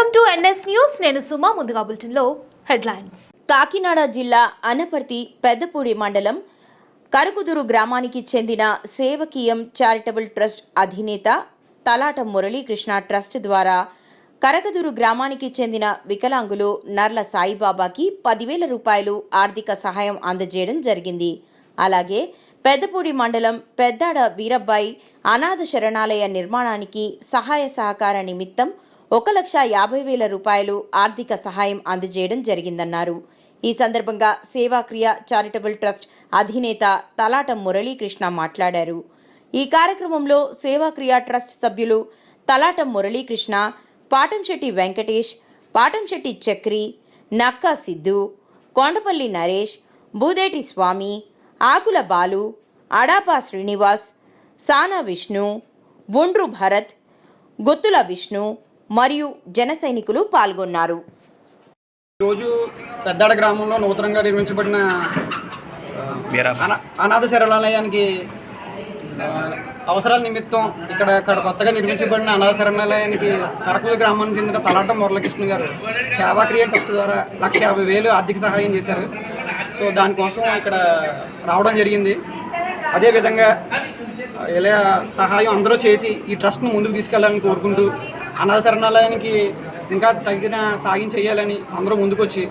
NS news. నేను సుమా ముందుగా బులెటిన్లో హెడ్లైన్స్. కాకినాడ జిల్లా అనపర్తి పెద్దపూడి మండలం కరుకుదురు గ్రామానికి చెందిన సేవకీయం చారిటబుల్ ట్రస్ట్ అధినేత తలాట మురళీకృష్ణ ట్రస్ట్ ద్వారా కరకదురు గ్రామానికి చెందిన వికలాంగులు నర్ల సాయిబాబాకి పదివేల రూపాయలు ఆర్థిక సహాయం అందజేయడం జరిగింది. అలాగే పెద్దపూడి మండలం పెద్దాడ వీరబ్బాయి అనాథ శరణాలయ నిర్మాణానికి సహాయ సహకార నిమిత్తం ఒక లక్ష యాభై వేల రూపాయలు ఆర్థిక సహాయం అందజేయడం జరిగిందన్నారు. ఈ సందర్భంగా సేవాక్రియ చారిటబుల్ ట్రస్ట్ అధినేత తలాట మురళీకృష్ణ మాట్లాడారు. ఈ కార్యక్రమంలో సేవాక్రియ ట్రస్ట్ సభ్యులు తలాట మురళీకృష్ణ పాటంశెట్టి వెంకటేష్ పాటంశెట్టి చక్రి నక్కా సిద్ధు కొండపల్లి నరేష్ బూదేటి స్వామి ఆకుల బాలు అడాపా శ్రీనివాస్ సానా విష్ణు ఒండ్రు భరత్ గుత్తుల విష్ణు మరియు జన సైనికులు పాల్గొన్నారు. ఈరోజు పెద్దాడ గ్రామంలో నూతనంగా నిర్మించబడిన అనాథ శరణాలయానికి అవసరాల నిమిత్తం ఇక్కడ ఇక్కడ కొత్తగా నిర్మించబడిన అనాథ శరణాలయానికి కరకూరు గ్రామానికి చెందిన తలాట మురళకృష్ణ గారు సేవా క్రియ ట్రస్ట్ ద్వారా లక్ష యాభై వేలు ఆర్థిక సహాయం చేశారు. సో దానికోసం ఇక్కడ రావడం జరిగింది. అదేవిధంగా ఇలా సహాయం అందరూ చేసి ఈ ట్రస్ట్ను ముందుకు తీసుకెళ్ళాలని కోరుకుంటూ అనాథ శరణాలయానికి ఇంకా తగిన సాయం చేయాలని అందరూ ముందుకొచ్చి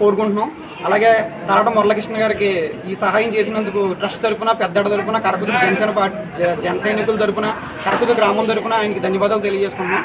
కోరుకుంటున్నాం. అలాగే తరట మురళకృష్ణ గారికి ఈ సహాయం చేసినందుకు ట్రస్ట్ తరపున పెద్దడ తరపున కరకుదు జనసేన పార్టీ జన సైనికుల తరపున కరకుదు గ్రామం తరపున ఆయనకి ధన్యవాదాలు తెలియజేసుకుంటున్నాం.